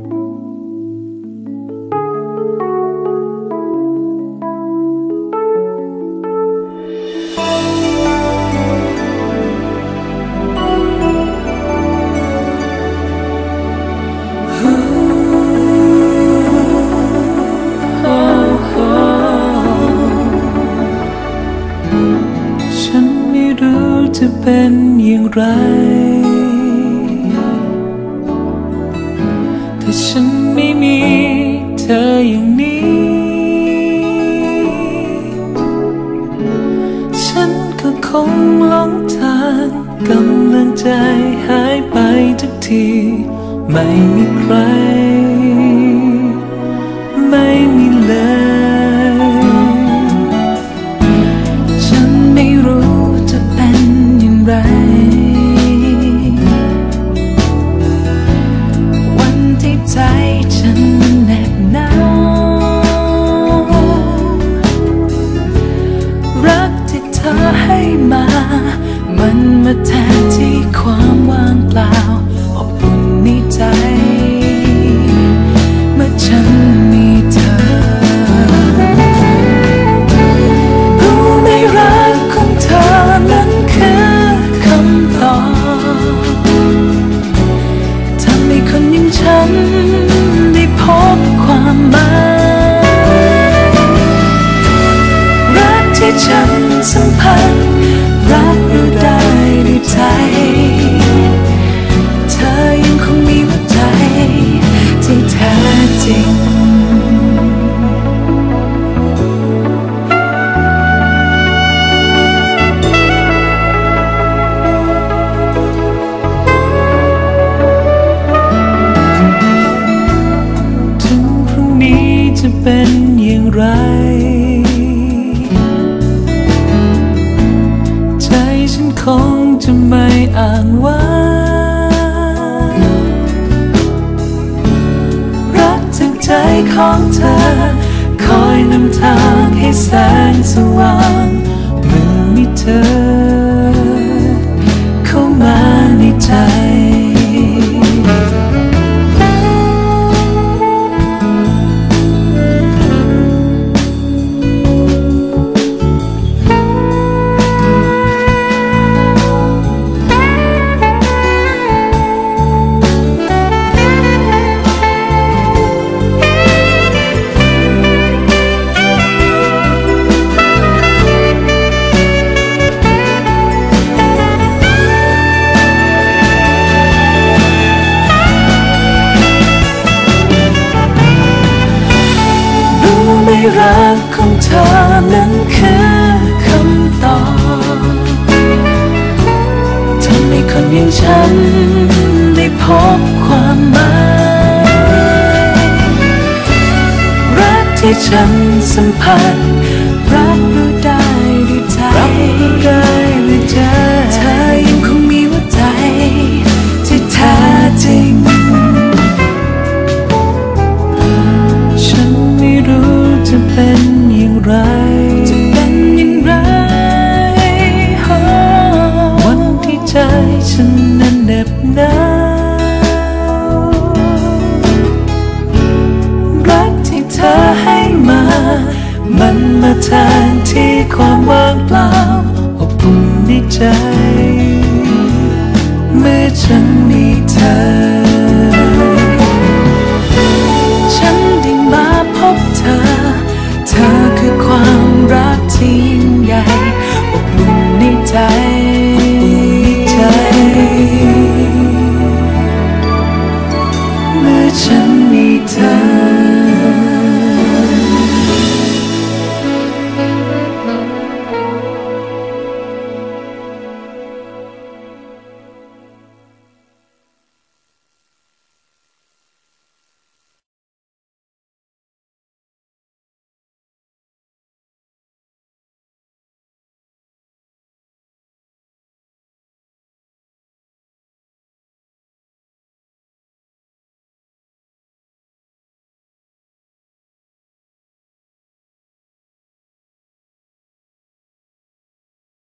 ฉันไม่รู้จะเป็นอย่างไร ฉันไม่มีเธออย่างนี้ ฉันก็คงหลงทางกำลังใจหายไปทุกที ไม่มีใคร ไม่มีเลย ฉันไม่รู้จะเป็นอย่างไร มาแทนที่ความว่างเปล่าอบอุ่นในใจเมื่อฉันมีเธอรู้ไหมรักของเธอนั้นคือคำตอบทำให้คนอย่างฉันได้พบความหมายรักที่ฉันสัมผัส อ่านว่ารักจากใจของเธอ คอยนำทางให้แสงสว่างเมื่อมีเธอ รักของเธอนั้นคือคำตอบทำให้คนอย่างฉันได้พบความหมายรักที่ฉันสัมผัส มันมาแทนที่ความว่างเปล่าอบอุ่นในใจ เมื่อฉันมี